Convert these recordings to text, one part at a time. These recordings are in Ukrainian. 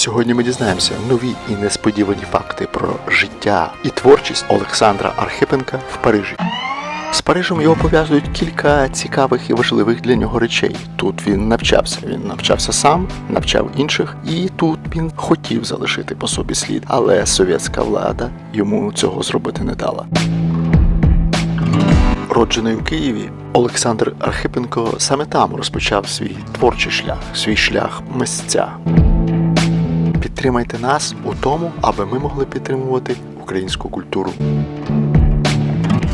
Сьогодні ми дізнаємося нові і несподівані факти про життя і творчість Олександра Архипенка в Парижі. З Парижем його пов'язують кілька цікавих і важливих для нього речей. Тут він навчався. Він навчався сам, навчав інших, і тут він хотів залишити по собі слід, але совєтська влада йому цього зробити не дала. Роджений у Києві, Олександр Архипенко саме там розпочав свій творчий шлях, свій шлях мисця. Підтримайте нас у тому, аби ми могли підтримувати українську культуру.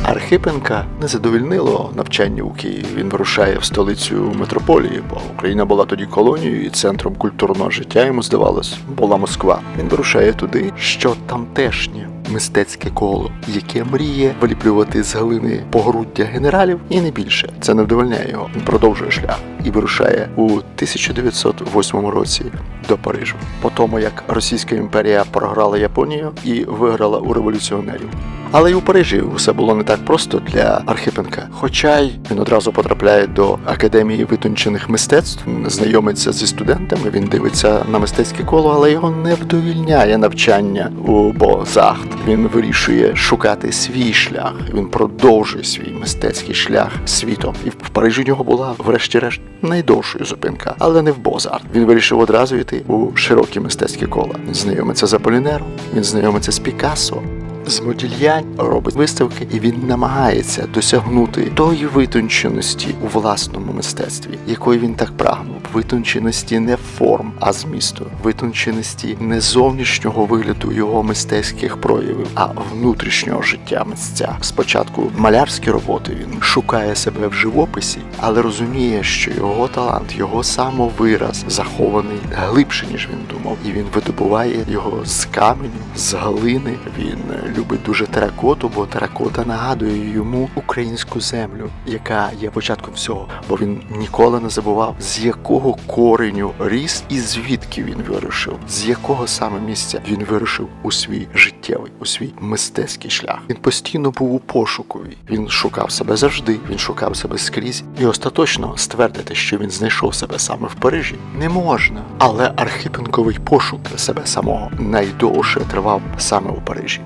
Архипенка не задовільнило навчання у Києві. Він вирушає в столицю метрополії, бо Україна була тоді колонією і центром культурного життя йому здавалось, була Москва. Він вирушає туди, що тамтешнє мистецьке коло, яке мріє виліплювати з глини погруддя генералів, і не більше. Це не вдовольняє його. Він продовжує шлях і вирушає у 1908 році до Парижу. По тому як Російська імперія програла Японію і виграла у революціонерів. Але й у Парижі все було не так просто для Архипенка. Хоча й він одразу потрапляє до академії витончених мистецтв, знайомиться зі студентами, він дивиться на мистецьке коло, але його не вдовільняє навчання у Бозахт. Він вирішує шукати свій шлях. Він продовжує свій мистецький шлях світом. І в Парижі у нього була, врешті-решт, найдовшою зупинка, але не в Бозарт. Він вирішив одразу йти у широкі мистецькі кола. Він знайомиться з Аполінером, він знайомиться з Пікассо, з Модільянь робить виставки, і він намагається досягнути тої витонченості у власному мистецтві, якої він так прагнув. Витонченості не форм, а змісту, витонченості не зовнішнього вигляду його мистецьких проявів, а внутрішнього життя митця. Спочатку малярські роботи він шукає себе в живописі, але розуміє, що його талант, його самовираз захований глибше, ніж він думав, і він видобуває його з каменю, з глини. Він любить дуже теракоту, бо теракота нагадує йому українську землю, яка є початком всього. Бо він ніколи не забував, з якого кореню ріс і звідки він вирушив, з якого саме місця він вирушив у свій життєвий, у свій мистецький шлях. Він постійно був у пошукові. Він шукав себе завжди, він шукав себе скрізь, і остаточно ствердити, що він знайшов себе саме в Парижі, не можна. Але Архипенковий пошук себе самого найдовше тривав саме у Парижі.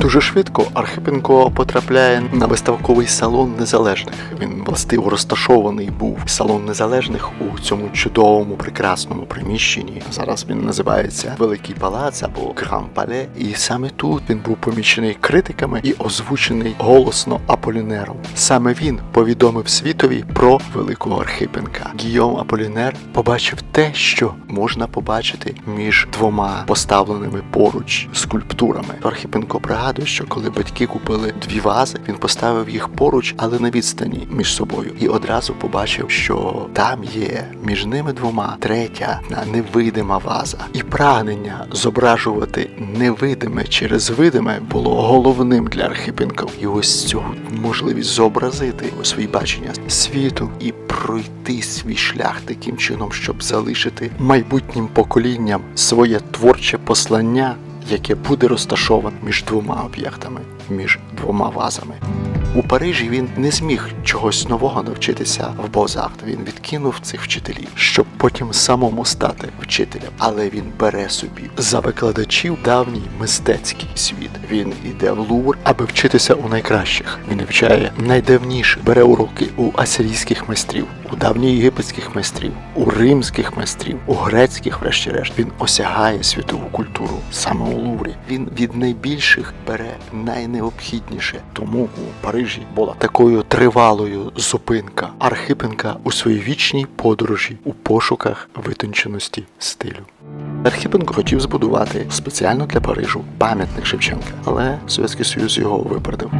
Дуже швидко Архипенко потрапляє на виставковий салон незалежних. Він властиво розташований був салон незалежних у цьому чудовому прекрасному приміщенні. Зараз він називається Великий Палац або Гран. І саме тут він був помічений критиками і озвучений голосно Аполінером. Саме він повідомив світові про великого Архипенка. Гійом Аполінер побачив те, що можна побачити між двома поставленими поруч скульптурами. Архипенко пригадує, що коли батьки купили дві вази, він поставив їх поруч, але на відстані між собою, і одразу побачив, що там є між ними двома третя невидима ваза, і прагнення зображувати невидиме через видиме було головним для Архипенка. І ось цього можливість зобразити свої бачення світу і пройти свій шлях таким чином, щоб залишити майбутнім поколінням своє творче послання яке буде розташоване між двома об'єктами, між двома вазами. У Парижі він не зміг чогось нового навчитися в Бозарт. Він відкинув цих вчителів, щоб потім самому стати вчителем. Але він бере собі за викладачів давній мистецький світ. Він іде в Лувр, аби вчитися у найкращих. Він вивчає найдавніших, бере уроки у асирійських майстрів, у давньоєгипетських майстрів, у римських майстрів, у грецьких, врешті-решт. Він осягає світову культуру саме у Луврі. Він від найбільших бере найнеобхідніше. Тому у Парижі була такою тривалою зупинка Архипенка у своїй вічній подорожі у пошуках витонченості стилю. Архипенко хотів збудувати спеціально для Парижу пам'ятник Шевченка, але Совєтський Союз його випередив.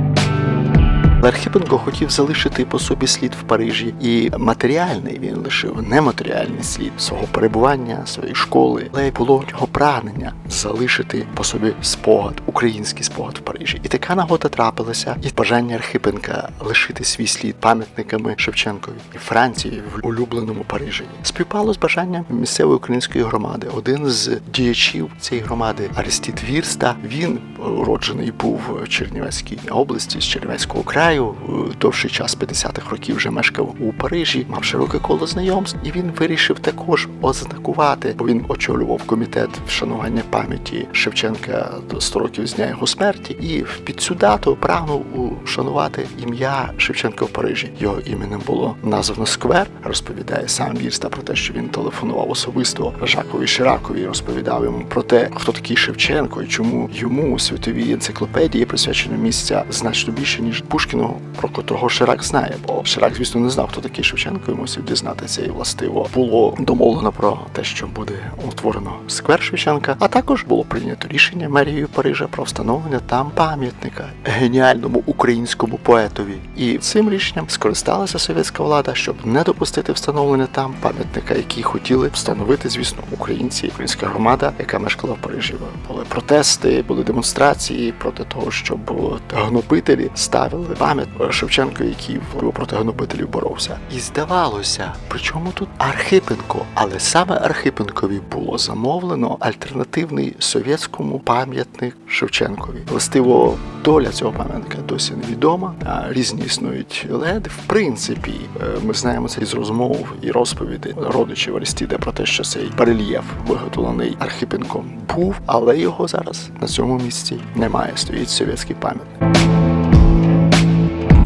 Архипенко хотів залишити по собі слід в Парижі, і матеріальний він лишив нематеріальний слід свого перебування, своєї школи, але й було в нього прагнення залишити по собі спогад, український спогад в Парижі. І така нагода трапилася, і бажання Архипенка лишити свій слід пам'ятниками Шевченкові і Франції в улюбленому Парижі. Співпало з бажанням місцевої української громади. Один з діячів цієї громади Арестіт Вірста. Він уроджений був в Чернівецькій області з Чернівецького краю. довший час 50-х років вже мешкав у Парижі, мав широке коло знайомств, і він вирішив також ознакувати, бо він очолював комітет вшанування пам'яті Шевченка до 100 років з дня його смерті, і під цю дату прагнув ушанувати ім'я Шевченка в Парижі. Його іменем було названо сквер. Розповідає сам Вірста про те, що він телефонував особисто Жакові Ширакові, розповідав йому про те, хто такий Шевченко і чому йому у світовій енциклопедії присвячено місця значно більше ніж Пушкіну, про котрого Ширак знає. Бо Ширак, звісно, не знав, хто такий Шевченко, і мусив дізнатися. І властиво було домовлено про те, що буде утворено сквер Шевченка. А також було прийнято рішення мерією Парижа про встановлення там пам'ятника геніальному українському поетові. І цим рішенням скористалася совєтська влада, щоб не допустити встановлення там пам'ятника, який хотіли встановити, звісно, українці, українська громада, яка мешкала в Парижі. Були протести, були демонстрації проти того, щоб гнобителі ставили пам'ятник Шевченко, який проти гнобителів боровся. І здавалося, причому тут Архипенко, але саме Архипенкові було замовлено альтернативний совєтському пам'ятник Шевченкові. Властиво доля цього пам'ятника досі невідома. Різні існують леди. В принципі, е, ми знаємо це із розмов і розповідей родичів Арістіда про те, що цей барельєф виготовлений Архипенком був, але його зараз на цьому місці немає. Стоїть совєтський пам'ятник.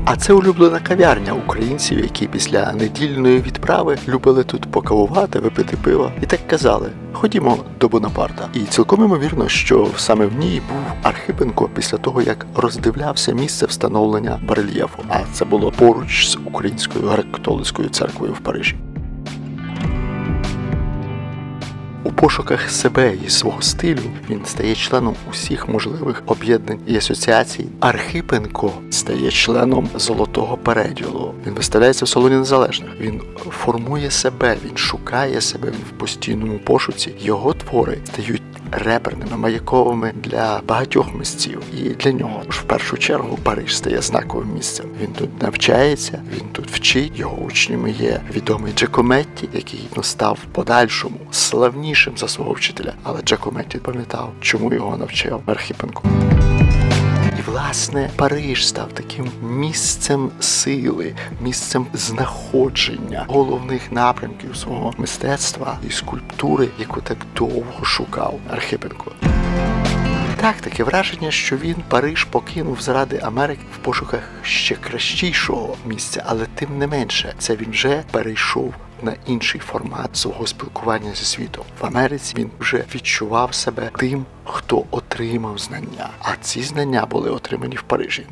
А це улюблена кав'ярня українців, які після недільної відправи любили тут покавувати, випити пиво. І так казали: ходімо до Бонапарта. І цілком імовірно, що саме в ній був Архипенко після того, як роздивлявся місце встановлення барельєфу. А це було поруч з українською греко-католицькою церквою в Парижі. У пошуках себе і свого стилю він стає членом усіх можливих об'єднань і асоціацій. Архипенко стає членом золотого переділу. Він виставляється в салоні незалежних. Він формує себе, він шукає себе він в постійному пошуці. Його твори стають реперними, маяковими для багатьох місців. І для нього ж в першу чергу Париж стає знаковим місцем. Він тут навчається, він тут вчить. Його учнями є відомий Джакометті, який став подальшому славнішим за свого вчителя. Але Джакометті пам'ятав, чому його навчив Архіпенко. Власне Париж став таким місцем сили, місцем знаходження головних напрямків свого мистецтва і скульптури, яку так довго шукав Архипенко. Так, таке враження, що він Париж покинув заради Америки в пошуках ще кращішого місця, але тим не менше, це він вже перейшов на інший формат свого спілкування зі світом. В Америці він вже відчував себе тим, хто отримав знання. А ці знання були отримані в Парижі.